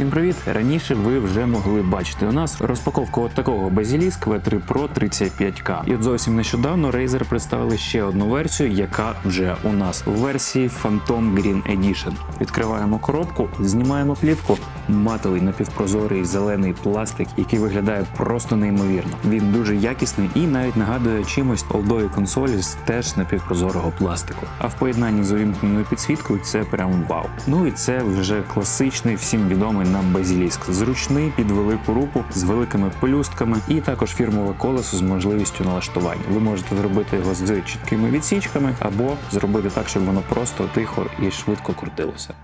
Всім привіт! Раніше ви вже могли бачити у нас розпаковку от такого Basilisk V3 Pro 35K. І от зовсім нещодавно Razer представили ще одну версію, яка вже у нас в версії Phantom Green Edition. Відкриваємо коробку, знімаємо плівку, матовий напівпрозорий зелений пластик, який виглядає просто неймовірно. Він дуже якісний і навіть нагадує чимось олдові консолі з теж напівпрозорого пластику. А в поєднанні з увімкненою підсвіткою це прям вау. Ну і це вже класичний всім відомий нам базіліск. Зручний під велику руку з великими пелюстками, і також фірмове колесо з можливістю налаштування. Ви можете зробити його з чіткими відсічками, або зробити так, щоб воно просто тихо і швидко крутилося.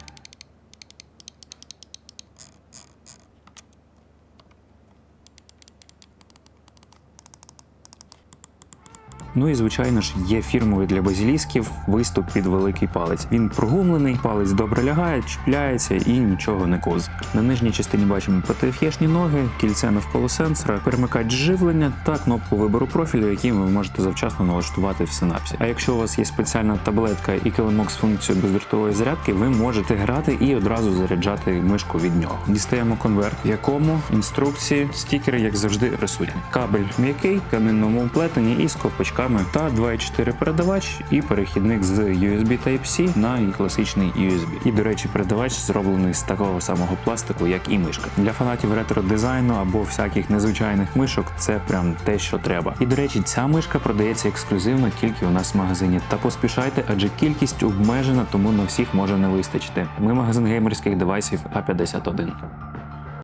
Ну і звичайно ж є фірмовий для базілісків виступ під великий палець. Він прогумлений, палець добре лягає, чіпляється і нічого не козить. На нижній частині бачимо ПТФЄшні ноги, кільце навколо сенсора, перемикач живлення та кнопку вибору профілю, який ви можете завчасно налаштувати в синапсі. А якщо у вас є спеціальна таблетка і килимок з функцією бездротової зарядки, ви можете грати і одразу заряджати мишку від нього. Дістаємо конверт, в якому інструкції, стікери, як завжди, присутні. Кабель м'який, камінному плетені і з копачками та 2.4 передавач і перехідник з USB Type-C на класичний USB. І, до речі, передавач зроблений з такого самого пластику, як і мишка. Для фанатів ретро дизайну або всяких незвичайних мишок це прям те, що треба. І до речі, ця мишка продається ексклюзивно тільки у нас в магазині. Та поспішайте, адже кількість обмежена, тому на всіх може не вистачити. Ми магазин геймерських девайсів А51.